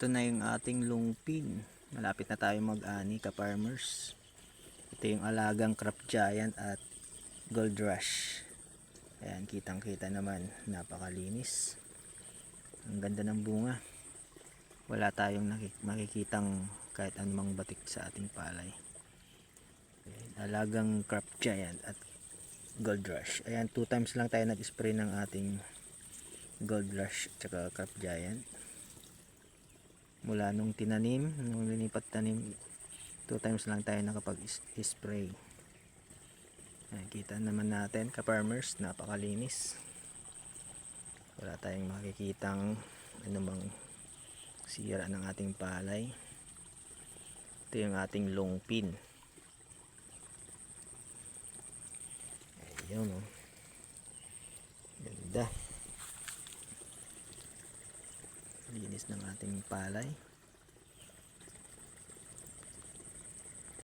Ito na yung ating lungpin. Malapit na tayo mag-ani ka farmers. Ito yung alagang crop giant at gold rush. Ayan, kitang kita naman. Napakalinis. Ang ganda ng bunga. Wala tayong makikitang kahit anumang batik sa ating palay. Ayan, alagang crop giant at gold rush. Ayan, two times lang tayo nag-spray ng ating gold rush at crop giant mula nung tinanim nung linipat tanim two times lang tayo nakapag-spray. Nakikita naman natin ka-farmers napakalinis. Wala tayong makikitang anumang sira ng ating palay. Ito yung ating longpin ayun oh ganda linis ng ating palay